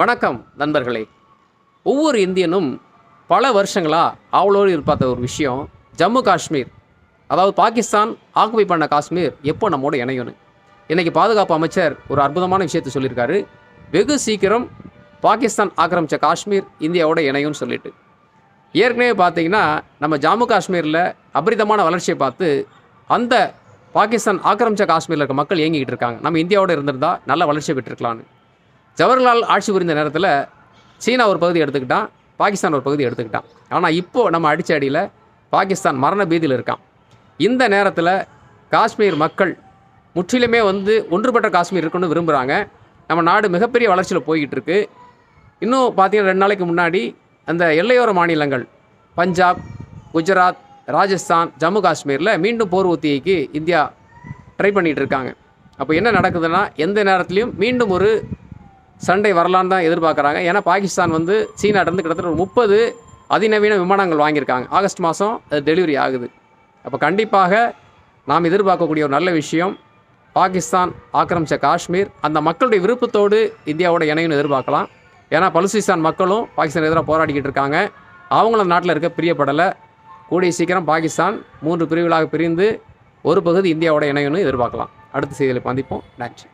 வணக்கம் நண்பர்களே. ஒவ்வொரு இந்தியனும் பல வருஷங்களாக அவ்வளோ இருப்பாத்த ஒரு விஷயம் ஜம்மு காஷ்மீர். அதாவது பாகிஸ்தான் ஆக்குபை பண்ண காஷ்மீர் எப்போ நம்மோட இணையணும் இன்றைக்கி பாதுகாப்பு அமைச்சர் ஒரு அற்புதமான விஷயத்தை சொல்லியிருக்காரு. வெகு சீக்கிரம் பாகிஸ்தான் ஆக்கிரமித்த காஷ்மீர் இந்தியாவோட இணையும்னு சொல்லிட்டு. ஏற்கனவே பார்த்தீங்கன்னா நம்ம ஜம்மு காஷ்மீரில் அபரிதமான வளர்ச்சியை பார்த்து அந்த பாகிஸ்தான் ஆக்கிரமித்த காஷ்மீரில் இருக்க மக்கள் இயங்கிக்கிட்டு இருக்காங்க. நம்ம இந்தியாவோட இருந்திருந்தால் நல்ல வளர்ச்சி பெற்றிருக்கலான்னு ஜவஹர்லால் ஆட்சி புரிந்த நேரத்தில் சீனா ஒரு பகுதி எடுத்துக்கிட்டான் பாகிஸ்தான் ஒரு பகுதி எடுத்துக்கிட்டான். ஆனால் இப்போது நம்ம அடிச்ச அடியில் பாகிஸ்தான் மரண பீதியில் இருக்கான். இந்த நேரத்தில் காஷ்மீர் மக்கள் முற்றிலுமே வந்து ஒன்றுபட்ட காஷ்மீர் இருக்குன்னு விரும்புகிறாங்க நம்ம நாடு மிகப்பெரிய வளர்ச்சியில் போய்கிட்டு இருக்கு. இன்னும் பார்த்தீங்கன்னா ரெண்டு நாளைக்கு முன்னாடி அந்த எல்லையோர மாநிலங்கள் பஞ்சாப் குஜராத் ராஜஸ்தான் ஜம்மு காஷ்மீரில் மீண்டும் போர் ஒத்திகைக்கு இந்தியா ட்ரை பண்ணிகிட்டு இருக்காங்க. அப்போ என்ன நடக்குதுன்னா எந்த நேரத்துலையும் மீண்டும் ஒரு சண்டை வரலான்னு தான் எதிர்பார்க்குறாங்க. ஏன்னா பாகிஸ்தான் வந்து சீனாட்டிருந்து கிட்டத்தட்ட ஒரு முப்பது அதிநவீன விமானங்கள் வாங்கியிருக்காங்க. ஆகஸ்ட் மாதம் அது டெலிவரி ஆகுது. அப்போ கண்டிப்பாக நாம் எதிர்பார்க்கக்கூடிய ஒரு நல்ல விஷயம் பாகிஸ்தான் ஆக்கிரமித்த காஷ்மீர் அந்த மக்களுடைய விருப்பத்தோடு இந்தியாவோட இணையும்னு எதிர்பார்க்கலாம். ஏன்னா பலுசிஸ்தான் மக்களும் பாகிஸ்தான் எதிராக போராடிக்கிட்டு இருக்காங்க. அவங்களும் நாட்டில் இருக்க பிரியப்படலை. கூடிய சீக்கிரம் பாகிஸ்தான் மூன்று பிரிவுகளாக பிரிந்து ஒரு பகுதி இந்தியாவோட இணையும்னு எதிர்பார்க்கலாம். அடுத்த செய்தியில் சந்திப்போம். நன்றி.